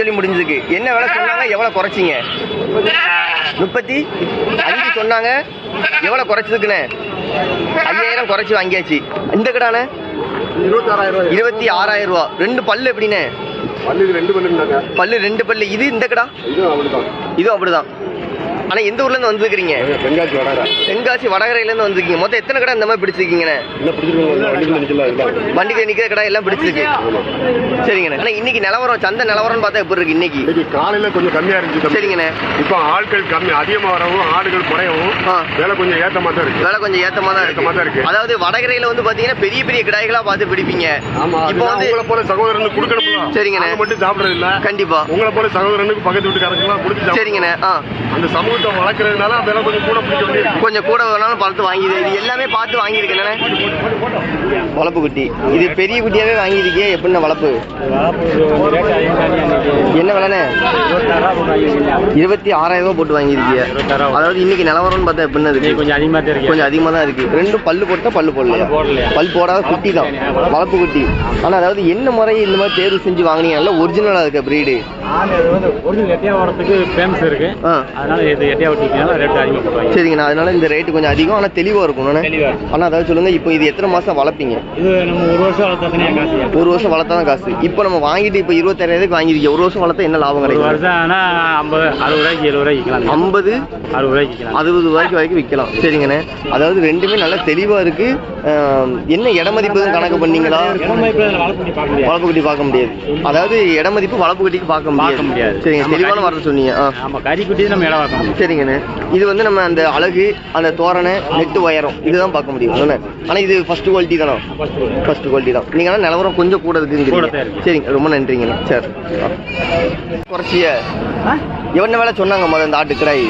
சொல்லி முடிஞ்சிருக்கு என்ன விலை சொன்னாங்க? எவ்வளோ குறைச்சிங்க? முப்பத்தி? அஞ்சு சொன்னாங்க. எவ்வளோ குறைச்சதுக்குண்ணே ஐயாயிரம் குறைச்சி வாங்கியாச்சு. இந்த ரூபாய். இருபத்தி ஆறாயிரம் ரூபா. ரெண்டு பல்லு எப்படிண்ணே? பல்லுக்கு ரெண்டு பல்லுங்க பல்லு ரெண்டு பல்லு. இது இந்த கடா? இதுவும் அப்படிதான். ஆனால் எந்த ஊர்லேருந்து வந்துருக்கிறீங்க? தென்காசி வடகா தென்காசி வடகரையிலேருந்து வந்திருக்கீங்க. மொத்தம் எத்தனை கடை இந்த மாதிரி பிடிச்சிருக்கீங்கண்ணே? வண்டிக்கு நிற்கிற கடை எல்லாம் பிடிச்சிருக்கு. சரிங்கண்ணே. ஆனால் இன்னைக்கு நிலவரம் சந்தை நிலவரம்னு பார்த்தா எப்படி இருக்கு இன்னைக்கு? இன்னைக்கு காலையில கொஞ்சம் கம்மியா இருந்துச்சு. சரிங்கண்ணே. இப்போ ஆட்கள் கம்மி அதிகமா வரவும் ஆடுகள் குறையவும். விலை கொஞ்சம் ஏத்தமா தான் இருக்கு. விலை கொஞ்சம் ஏத்தமா தான் இருக்கு. இருக்கு. அதாவது வடகரையில வந்து பாத்தீங்கன்னா பெரிய பெரிய கிடாய்களா பார்த்து பிடிப்பீங்க. ஆமா இப்போ வந்து உங்களை போல சகோதரனுக்கு கொடுக்கணும்ல. சரிங்கண்ணே. மட்டும் சாப்பிடுறது இல்ல. கண்டிப்பா. உங்களை போல சகோதரனுக்கு பக்கத்து வீட்டுக்காரங்களாம் கொடுத்து சாப்பிடுறோம். சரிங்கண்ணே அந்த சமூகத்தை வளர்க்கறதுனால விலை கொஞ்சம் கூட பிடிக்க கொஞ்சம் கூட வேணாலும் பார்த்து வாங்கி இது எல்லாமே பார்த்து வாங்கியிருக்கேன் வளப்பு குட்டி. இது பெரிய குட்டியாவே வாங்கியிருக்கே எப்படிண்ணே வளப்பு? என்ன விலைண்ணே? இருபத்தி ஆறாயிரம் ரூபாய் போட்டு வாங்கியிருக்கீங்க அதாவது இன்னைக்கு நிலவரம்னு பார்த்தா எப்படின்னு இருக்கு? கொஞ்சம் அதிகமாக தான் இருக்கு. கொஞ்சம் அதிகமாக தான் இருக்கு. ரெண்டும் பல்லு போட்டா பல்லு போடலையா? போடலையா. பல் போடாத குட்டி தான். வளர்ப்பு குட்டி. ஆனா அதாவது என்ன முறை இந்த மாதிரி தேர்வு செஞ்சு வாங்குனீங்க? நல்லா ஒரிஜினலா இருக்க பிரீடு ஒரிஜினல் எட்டியா வரத்துக்கு ஃபேமஸ் இருக்கு. ஆ. அதனால இது எட்டியா விட்டுருக்கீங்க ரேட் அதிகமாக போடுவாங்க? சரிங்கண்ணா அதனால இந்த ரேட்டு கொஞ்சம் அதிகம் ஆனா தெளிவா இருக்கணும் தெளிவா இருக்கு. ஆனா அதாவது சொல்லுங்க இப்போ இது எத்தனை மாசம் வளர்ப்பீங்க? இது நம்ம ஒரு வருஷம் வளர்த்தா காசு? ஒரு வருஷம் வளர்த்தா தான் காசு. இப்போ நம்ம வாங்கிட்டு இப்போ இருபத்தாயிரம் வாங்கிருக்கீங்க ஒரு வருஷம் வளர்த்தா என்ன லாபம் கிடைக்கும் வருஷம் ஆனால் ஐம்பது அறுபது ரூபாய்க்கு எழுபது ரூபாய்க்கு விற்கலாம். ஐம்பது அறுபது ரூபாய்க்கு விற்கலாம். அறுபது ரூபாய்க்கு வரைக்கும் விற்கலாம். சரிங்கண்ணே. அதாவது ரெண்டுமே நல்லா தெளிவா இருக்கு. என்ன இட மதிப்பு எதுவும் கணக்கு பண்ணீங்களா? வளர்ப்பு குட்டி பார்க்க முடியாது. அதாவது இட மதிப்பு வளர்ப்பு குட்டிக்கு பார்க்க முடியாது. சரிங்க தெளிவான வார்த்தை சொன்னீங்க. ஆ. நம்ம கறி குட்டி நம்ம இடம் பார்க்க முடியும் சரிங்கண்ணே. இது வந்து நம்ம அந்த அழகு அந்த தோரணை நெட்டு உயரம் இதுதான் பார்க்க முடியும். ஆனால் இது ஃபர்ஸ்ட் குவாலிட்டி தானே? ஃபர்ஸ்ட் குவாலிட்டி தான். நீங்கள் ஆனால் நிலவரம் கொஞ்சம் கூட இருக்குங்கிறீங்க இருக்கு. சரிங்க ரொம்ப நன்றிங்கண்ணே. சரி. குறைச்சிய. எவ்வளோ வேலை சொன்னாங்க முதல்ல இந்த ஆட்டு கிடாய்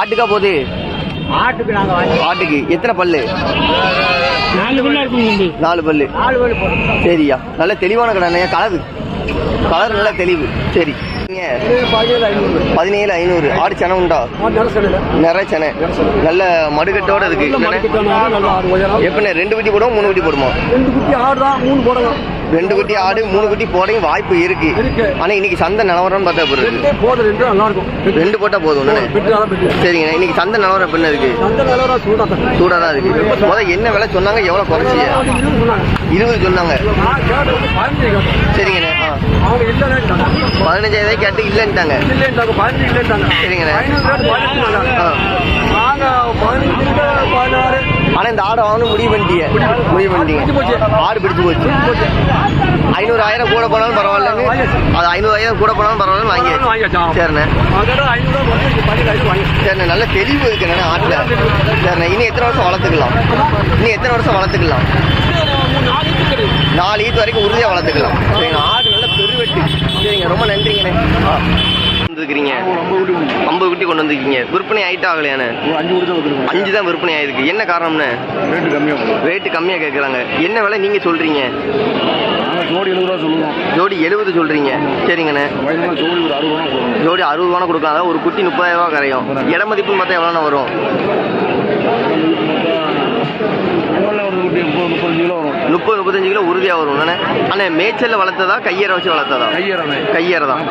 ஆட்டுக்கா போகுது? ஆட்டுக்கு நாங்கள் வாங்கி ஆட்டுக்கு. எத்தனை பல்லு? நாலு பல்லு நாலு பல்லு. சரியா. நல்ல தெளிவான கடை கலரு? கலர் நல்ல தெளிவு. சரி. பதினேழு ஐநூறு. ஆடு செனை உண்டா? நிறைய செனை. நல்ல மடுக்கட்டோட இருக்கு. எப்படிண்ணே? ரெண்டு குட்டி போடுவோம் மூணு குட்டி போடுமா ரெண்டு குட்டி ஆடு தான் மூணு போடலாம். ரெண்டு குட்டி ஆடு மூணு குட்டி போடையும் வாய்ப்பு இருக்கு. ஆனா இன்னைக்கு சந்தை நிலவரம்னு பார்த்தா இருக்கு? போதும் ரெண்டு நல்லா இருக்கும் ரெண்டு போட்டா போதும் சரிங்க இன்னைக்கு சந்தை நிலவரம் எப்படி இருக்கு? நிலவரம் சூடா தான் இருக்கு. முத என்ன விலை சொன்னாங்க எவ்வளவு குறைச்சிய இருபது சொன்னாங்க. சரிங்கண்ணே பதினஞ்சாயிரம் கேட்டு இல்லைன்ட்டாங்க சரிங்கண்ணே. பதினஞ்சு பதினாறு. ஆனா இந்த ஆடை வாங்கணும் முடிவு பண்ணிட்டீங்க. முடிவு பண்ணிட்டீங்க. ஆடு பிடிச்சு போச்சு. ஐநூறு ஆயிரம் கூட போனாலும் பரவாயில்லன்னு அது ஐநூறு ஆயிரம் கூட போனாலும் பரவாயில்லன்னு வாங்கியாச்சு. வாங்கியாச்சு? சரிண்ணே. வாங்கி சரிண்ணே நல்ல தெளிவு இருக்குண்ணே ஆட்டில். சரிண்ணே இன்னும் எத்தனை வருஷம் வளர்த்துக்கலாம்? இன்னும் எத்தனை வருஷம் வளர்த்துக்கலாம்? நாலு ஈத்து வரைக்கும் உறுதியாக வளர்த்துக்கலாம். சரிங்க ஆடு நல்ல பெருவெட்டு. சரிங்க ரொம்ப நன்றிங்கண்ணே. வந்துருக்கிறீங்க. குட்டி கொண்டு வந்திருக்கீங்க. விற்பனை ஆயிட்டா ஆகலையாண்ணே அஞ்சு கொடுத்து வந்துருங்க அஞ்சு தான் விற்பனை ஆயிருக்கு. என்ன காரணம்ண்ணே ரேட்டு கம்மியாக ரேட்டு கம்மியாக கேட்குறாங்க என்ன விலை நீங்கள் சொல்கிறீங்க ஜோடி எழுபது ரூபா சொல்லுவோம். ஜோடி எழுபது சொல்கிறீங்க சரிங்கண்ணே. ஜோடி ஒரு அறுபது ரூபா ஜோடி அறுபது ரூபா கொடுக்கலாம் அதாவது ஒரு குட்டி முப்பதாயிரம் ரூபா கரையும். இட மதிப்புன்னு பார்த்தா எவ்வளோண்ணா வரும் ஒரு குட்டி முப்பது முப்பத்தஞ்சு கிலோ வரும் முப்பது முப்பத்தஞ்சு கிலோ உறுதியாக வரும். ஆனால் மேய்ச்சலில் வளர்த்ததா கையறை வச்சு வளர்த்ததா? கையறானே கையறை தான்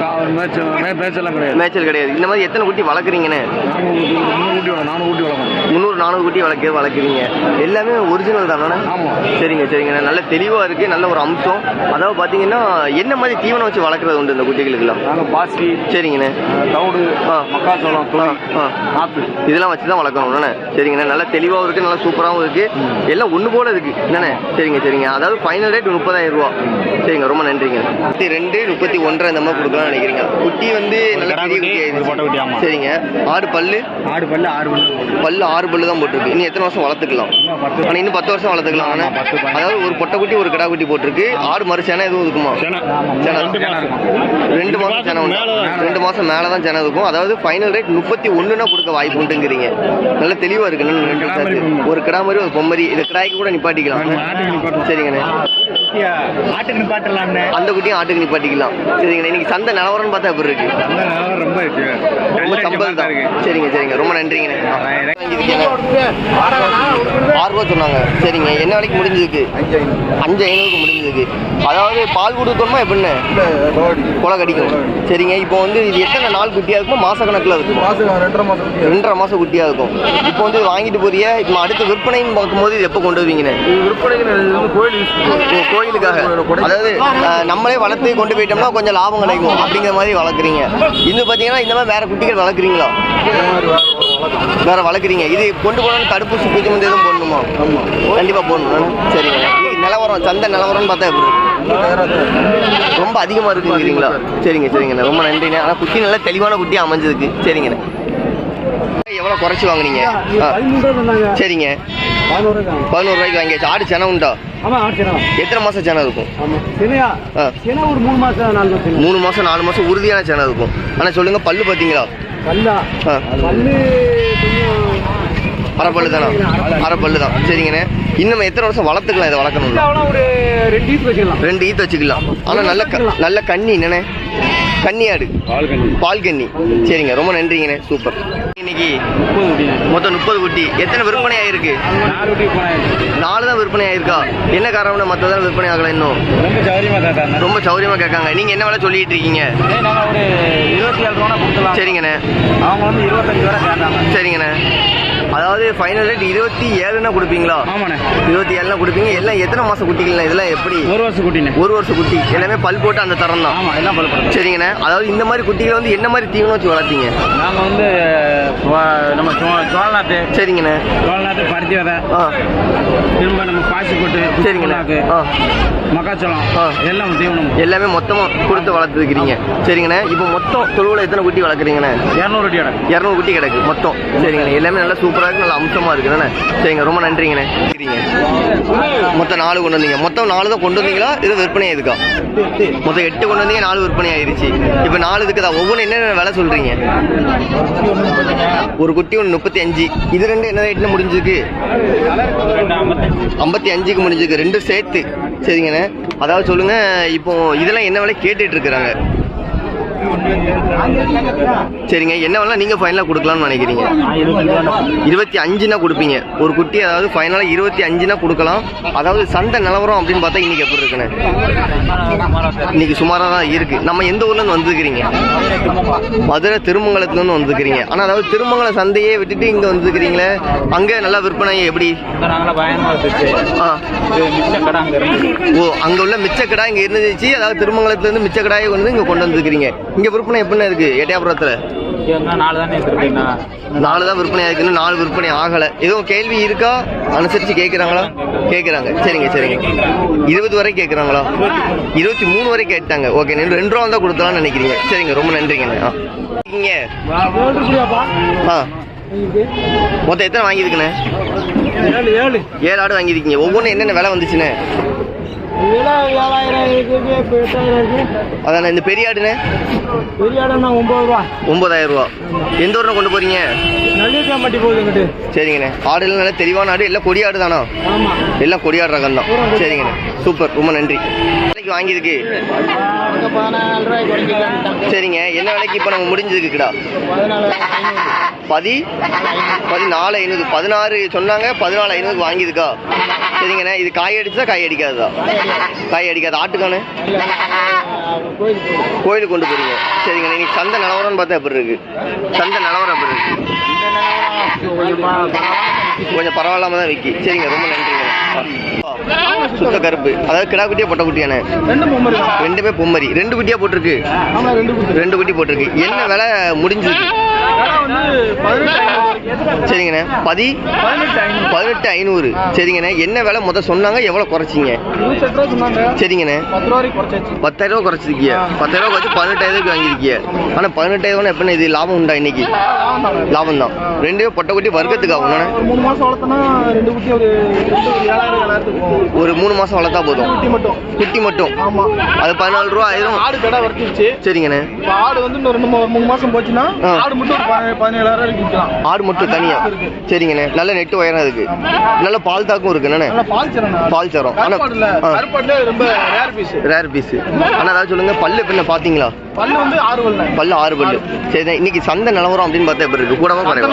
மேட்செல்லாம் கிடையாது. மேய்ச்சல் கிடையாது. இந்த மாதிரி எத்தனை குட்டி வளர்க்குறீங்கண்ணே? வளர்க்கணும். முந்நூறு நானூறு குட்டி வளர்க்க வளர்க்குறீங்க. எல்லாமே ஒரிஜினல் தானே சரிங்க சரிங்கண்ணே. நல்ல தெளிவாக இருக்குது நல்ல ஒரு அம்சம். அதாவது பார்த்தீங்கன்னா என்ன மாதிரி தீவனம் வச்சு வளர்க்குறது உண்டு இந்த குட்டிகளுக்கெல்லாம்? நாங்கள் பாசி சரிங்கண்ணே. தவிடு. மக்காச்சோளம் நாற்று இதெல்லாம் வச்சு தான் வளர்க்கணும்ண்ணே சரிங்கண்ணே. நல்லா தெளிவாகவும் இருக்குது நல்லா சூப்பராகவும் இருக்குது எல்லாம் ஒன்று போல இருக்குது என்னண்ணே? சரிங்க சரிங்க. அதாவது ஃபைனல் ரேட் முப்பதாயிரம் ரூபா. சரிங்க ரொம்ப நன்றிங்க. முப்பத்தி ரெண்டு முப்பத்தி ஒன்றரை இந்த மாதிரி கொடுக்கலாம்னு நினைக்கிறீங்க. குட்டி வந்து நல்ல பெரிய குட்டி. ஆயிடுச்சு. சரிங்க. ஆடு பல்லு? ஆடு பல்லு ஆறு பல்லு. பல்லு ஆறு பல்லு தான் போட்டிருக்கு. இன்னும் எத்தனை வருஷம் வளர்த்துக்கலாம்? ஆனால் இன்னும் பத்து வருஷம் வளர்த்துக்கலாம். பத்து. அதாவது ஒரு பொட்டை குட்டி ஒரு கிடா குட்டி போட்டிருக்கு ஆடு மறு சேனை எதுவும் இருக்குமா. ரெண்டு மாசம் சேனை ரெண்டு மாசம் மேல தான் சேனை இருக்கும். அதாவது ஃபைனல் ரேட் முப்பத்தி ஒண்ணுனா கொடுக்க வாய்ப்பு உண்டுங்கிறீங்க. நல்ல தெளிவா இருக்கு. ஒரு கிடா மாதிரி ஒரு பொம்மரி. இது கிடாய்க்கு கூட நிப்பாட்டிக்கலாம். சரிங்கண்ணே. ஆட்டுக்கு அந்த குட்டியும் ஆட்டுக்கு நிப்பாட்டிக்கலாம். சரிங்கண்ணே இன்னைக்கு சந்தை நிலவரம்னு பார்த்தா எப்படி இருக்கு? நிலவரம் ரொம்ப இருக்கு. ரொம்ப சம்பளம் தான். சரிங்க சரிங்க. ரொம்ப நன்றிங்கண்ணே. ஆறு ரூபா சொன்னாங்க. சரிங்க என்ன விலைக்கு முடிஞ்சிருக்கு? அஞ்சு ஐநூறுக்கு முடிஞ்சிருக்கு. அதாவது பால் கொடுக்கணுமா எப்படின்னு கொலை கடிக்கும். சரிங்க இப்போ வந்து இது எத்தனை நாள் குட்டியாக இருக்கும்? மாச கணக்கில் இருக்கும். ரெண்டரை மாசம் ரெண்டரை மாசம் குட்டியாக இருக்கும். இப்போ வந்து வாங்கிட்டு போறிய இப்போ அடுத்து விற்பனைன்னு பார்க்கும்போது இது எப்போ கொண்டு வருவீங்கன்னு விற்பனைக்கு கோயில் கோயிலுக்காக. அதாவது நம்மளே வளர்த்து கொண்டு போயிட்டோம்னா கொஞ்சம் லாபம் கிடைக்கும் அப்படிங்கிற மாதிரி வளர்க்குறீங்க. இன்னும் பார்த்தீங்கன்னா இந்த மாதிரி வேற குட்டிகள் வளர்க்குறீங்களா? வேற வளர்க்குறீங்க. இது கொண்டு போனோம்னு தடுப்பூசி பூச்சி வந்து எதுவும் போடணுமா? கண்டிப்பாக போடணும். சரிங்க. இன்னைக்கு நிலவரம் சந்தை நிலவரம்னு பார்த்தா எப்படி? ரொம்ப அதிகமாக இருக்குங்கிறீங்களா? சரிங்க சரிங்கண்ணா ரொம்ப நன்றிண்ணே ஆனால் குட்டி நல்லா தெளிவான குட்டி அமைஞ்சதுக்கு சரிங்கண்ணே எவ்வளோ குறைச்சி வாங்குனீங்க? சரிங்க. பதினோரு ரூபாய்க்கு வாங்கியாச்சு. ஆடு சென உண்டா? எத்தனை மாசம் சென இருக்கும்? சினை மூணு மாசம் நாலு மாசம் உறுதியான சேனல் இருக்கும். ஆனா சொல்லுங்க பல்லு பாத்தீங்களா பல்லா. ஆ, பல்லு கொஞ்சம் அரை பல்லு தானா? அரை பல்லு தான். சரிங்கண்ணே. இன்னும் எத்தனை வருஷம் வளர்த்துக்கலாம் இதை வளர்க்கணும் ரெண்டு ஈத்து வச்சுக்கலாம். ஆனா நல்ல நல்ல கன்னி என்னண்ணே? கன்னி ஆடு பால் கஞ்சி பால் கன்னி சரிங்க ரொம்ப நன்றிங்கண்ணே. சூப்பர். இன்னைக்கு மொத்தம் முப்பது குட்டி. எத்தனை விற்பனை ஆயிருக்கு நாலு தான் விற்பனை ஆயிருக்கா என்ன காரணம்னா மற்றதான் விற்பனை ஆகல இன்னும். ரொம்ப சௌரியமா கேட்காங்க. நீங்க என்ன வேலை சொல்லிட்டு இருக்கீங்க? சரிங்கண்ணே. அவங்க வந்து இருபத்தஞ்சு ரூபா கேட்டாங்க. சரிங்கண்ணே. அதாவது ஃபைனல் ரேட் இருபத்தி ஏழுனா கொடுப்பீங்களா? ஆமாண்ணே. இருபத்தி ஏழுனா கொடுப்பீங்க. எல்லாம் எத்தனை மாசம் குட்டிகள் இதெல்லாம் எப்படி? ஒரு வருஷம் குட்டிண்ணே. ஒரு வருஷம் குட்டி. எல்லாமே பல் போட்டு அந்த தரம் தான். ஆமாம் எல்லாம் பலப்படும் சரிங்கண்ணே. அதாவது இந்த மாதிரி குட்டிகளை வந்து என்ன மாதிரி தீவனம் வச்சு வளர்த்தீங்க? நாங்கள் வந்து நம்ம சோழநாத்து சரிங்கண்ணே. சோழநாத்து பருத்தி ஆ. திரும்ப நம்ம பாசி போட்டு சரிங்கண்ணே மக்காச்சோளம். எல்லாம் தீவனம். எல்லாமே மொத்தமா கொடுத்து வளர்த்துருக்கிறீங்க. சரிங்கண்ணே. இப்போ மொத்தம் தொழுவில் எத்தனை குட்டி வளர்க்குறீங்கண்ணே? இரநூறு அடி கிடக்கு இரநூறு குட்டி கிடக்கு மொத்தம். சரிங்கண்ணே. எல்லாமே நல்லா சூப்பராக இருக்கு நல்ல அம்சமா இருக்குதுண்ணே சரிங்க ரொம்ப நன்றிங்கண்ணே. சரிங்க மொத்தம் நாலு கொண்டு வந்தீங்க. மொத்தம் நாலு தான் கொண்டு வந்தீங்களா? இது விற்பனை எதுக்கா மொத்தம் எட்டு கொண்டு வந்தீங்க நாலு விற்பனை ஆயிடுச்சு இப்போ நாலு இதுக்கு தான். ஒவ்வொன்று என்னென்ன விலை சொல்றீங்க? ஒரு குட்டி ஒன்று முப்பத்தி அஞ்சு. இது ரெண்டு என்ன ரேட்னு முடிஞ்சிருக்கு? ஐம்பத்தி அஞ்சுக்கு முடிஞ்சிருக்கு. ரெண்டும் சேர்த்து. சரிங்கண்ணே. அதாவது சொல்லுங்க இப்போ இதெல்லாம் என்ன விலை கேட்டுட்டு இருக்கிறாங்க? சரிங்க என்ன வேணா நீங்க ஃபைனலாக கொடுக்கலாம்னு நினைக்கிறீங்க. இருபத்தி அஞ்சுனா கொடுப்பீங்க. ஒரு குட்டி அதாவது ஃபைனலாக இருபத்தி அஞ்சுனா கொடுக்கலாம். அதாவது சந்தை நிலவரம் அப்படின்னு பார்த்தா இன்னைக்கு எப்படி இருக்குண்ணே இன்னைக்கு சுமாராக தான் இருக்கு. நம்ம எந்த ஊர்ல இருந்து வந்துருக்கிறீங்க? மதுரை திருமங்கலத்துல இருந்து வந்துருக்கிறீங்க. ஆனா அதாவது திருமங்கலம் சந்தையே விட்டுட்டு இங்க வந்துருக்கிறீங்களே. அங்க நல்லா விற்பனை எப்படி? ஆ. ஓ அங்க உள்ள மிச்ச கடை இங்க இருந்துச்சு. அதாவது திருமங்கலத்துல இருந்து மிச்ச கடாயை கொண்டு வந்து இங்க கொண்டு வந்துருக்கிறீங்க. இங்க விற்பனை எப்படிண்ணே இருக்கு? எட்டயபுரத்துல நாலு தானே இருக்குண்ணா நாலு தான் விற்பனை ஆயிருக்கு இன்னும் நாலு விற்பனை ஆகல. எதுவும் கேள்வி இருக்கா? அனுசரிச்சு கேட்குறாங்களா கேட்குறாங்க சரிங்க சரிங்க. இருபது வரை கேட்குறாங்களா இருபத்தி மூணு வரை கேட்டாங்க. ஓகே ரெண்டு ரெண்டு ரூபா தான் கொடுத்தலாம்னு நினைக்கிறீங்க. சரிங்க ரொம்ப நன்றிங்கண்ணே ஆ ஆ. மொத்தம் எத்தனை வாங்கியிருக்குண்ணே ஏழு ஆடு வாங்கியிருக்கீங்க. ஒவ்வொன்றும் என்னென்ன விலை வந்துச்சுண்ணே அதானே இந்த பெரிய ஆடுண்ணே பெரிய ஒம்பது ரூபா. ஒன்பதாயிரம் ரூபா. எந்த ஊரில் கொண்டு போறீங்க? சரிங்கண்ணே. ஆடுலாம் நல்லா தெளிவான ஆடு எல்லாம் கொடி ஆடு தானா எல்லாம் கொடியாடு ரகம் தான் சரிங்கண்ணே. சூப்பர் ரொம்ப நன்றி. விலைக்கு வாங்கியிருக்கு. சரிங்க என்ன விலைக்கு இப்போ நம்ம முடிஞ்சிருக்குடா கிடா பதி பதினாலு ஐநூறு பதினாறு சொன்னாங்க பதினாலு ஐநூறுக்கு வாங்கியிருக்கா. சரிங்கண்ணே இது காய் அடிச்சா காய் அடிக்காதா காய் அடிக்காது ஆட்டுக்கானு? கோயிலுக்கு கொண்டு போறீங்க. சரிங்கண்ணே இன்னைக்கு சந்தை நிலவரம்னு பார்த்தா எப்படி இருக்கு? சந்தை நிலவரம் எப்படி இருக்கு? கொஞ்சம் பரவாயில்லாம தான் விக்கி. சரிங்க ரொம்ப நன்றி. சுத்த கருப்பு. அதாவது கிடா குட்டியா பொட்டை குட்டியானே. ரெண்டுமே பொம்மரி ரெண்டு குட்டியா போட்டிருக்கு. ரெண்டு குட்டி போட்டிருக்கு. என்ன விலை முடிஞ்சிருக்கு? சரிங்கண்ணே. பதி பதினெட்டு ஐநூறு. சரிங்கண்ணே. என்ன விலை முத சொன்னாங்க? எவ்வளோ குறைச்சிங்க? சரிங்கண்ணே. பத்தாயிரம் ரூபா குறைச்சிருக்கீங்க பத்தாயிரம் ரூபா குறைச்சி பதினெட்டாயிரத்துக்கு வாங்கியிருக்கீங்க ஆனால் பதினெட்டாயிரம் எப்படின்னா இது லாபம் உண்டா இன்னைக்கு? லாபம் தான் ரெண்டுமே பொட்டை குட்டி வர்க்கத்துக்கு ஆகும் ஒரு மூணு ரெண்டு ரெண்டு மாசம் வளர்த்தா போதும். குட்டி மட்டும். அது பதினாலு ரூபா ஆயிரம். சரிங்கண்ணே. ஆடு வந்து ரெண்டு மூணு மாசம் போச்சுன்னா. ஆடு மட்டும் பதினேழாயிரம் வரைக்கும் விற்கலாம். ஆடு மட்டும் தனியா? சரிங்கண்ணே. நல்ல நெட்டு உயரம் இருக்கு நல்ல பால் தாக்கும் இருக்குண்ணே பால் சரம் ஆனா ரொம்ப ரேர் பீஸ் ரேர் பீஸ் அதாவது சொல்லுங்க. பல்லு பின்ன பார்த்தீங்களா பல்லு வந்து ஆறு பல்லு பல்லு ஆறு. பல்லு சரி இன்னைக்கு சந்தை நிலவரம் அப்படின்னு பார்த்தா எப்படி இருக்கு? கூடவா குறைவா?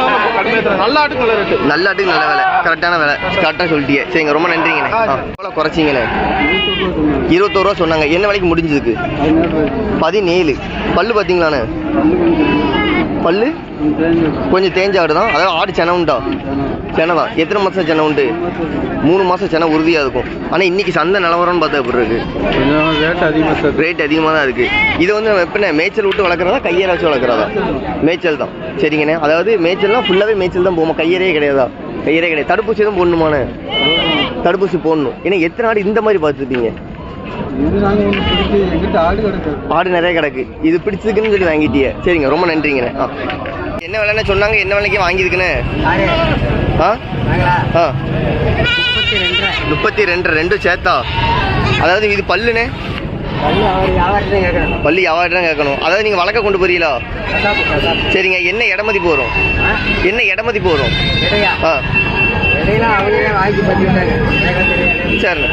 நல்ல ஆட்டுக்கு நல்ல விலை. கரெக்டான விலை. கரெக்டாக சொல்லிட்டீங்க சரிங்க ரொம்ப நன்றிங்கண்ணே. எவ்வளோ குறைச்சிங்கண்ணே. இருபத்தோரு ரூபா சொன்னாங்க. என்ன விலைக்கு முடிஞ்சதுக்கு? பதினேழு. பல்லு பார்த்தீங்களாண்ணே? பல்லு? கொஞ்சம் தேஞ்ச ஆடு தான். அதாவது ஆடு செனை உண்டா? செனை தான். எத்தனை மாதம் செனை உண்டு? மூணு மாதம் செனை உறுதியாக இருக்கும். ஆனால் இன்றைக்கி சந்தை நிலவரம்னு பார்த்தா எப்படி இருக்குது ரேட் அதிகமாக சார் ரேட் அதிகமாக தான் இருக்குது இது வந்து நம்ம எப்படின்னா மேய்ச்சல் விட்டு வளர்க்குறதா கையால் வச்சு வளர்க்குறதா? மேய்ச்சல் தான். சரிங்கண்ணே. அதாவது மேய்ச்சல்லாம் ஃபுல்லாகவே மேய்ச்சல் தான் போவோம் கையரே கிடையாதா? கையரே கிடையாது. தடுப்பூசி தான் போடணுமாண்ணே? தடுப்பூசி போடணும். ஏன்னா எத்தனை ஆடு இந்த மாதிரி பார்த்துருப்பீங்க? ஆடு நிறைய கிடக்கு. இது பிடிச்சதுக்குன்னு சொல்லி வாங்கிட்டியே. சரிங்க ரொம்ப நன்றிங்கண்ணே என்ன விலைன்னு சொன்னாங்க என்ன விலைக்கு வாங்கியிருக்குண்ணே ஆ? ஆ. முப்பத்தி ரெண்டு ரெண்டும் சேர்த்தா? அதாவது இது பல்லுண்ணே பல்லு யாவாயிரம் தான் கேட்கணும். அதாவது நீங்கள் வளர்க்க கொண்டு போறீங்களா? சரிங்க என்ன இடமதிப்பு வரும்? என்ன இடமதிப்பு வரும்? ஆ. சரிண்ணே.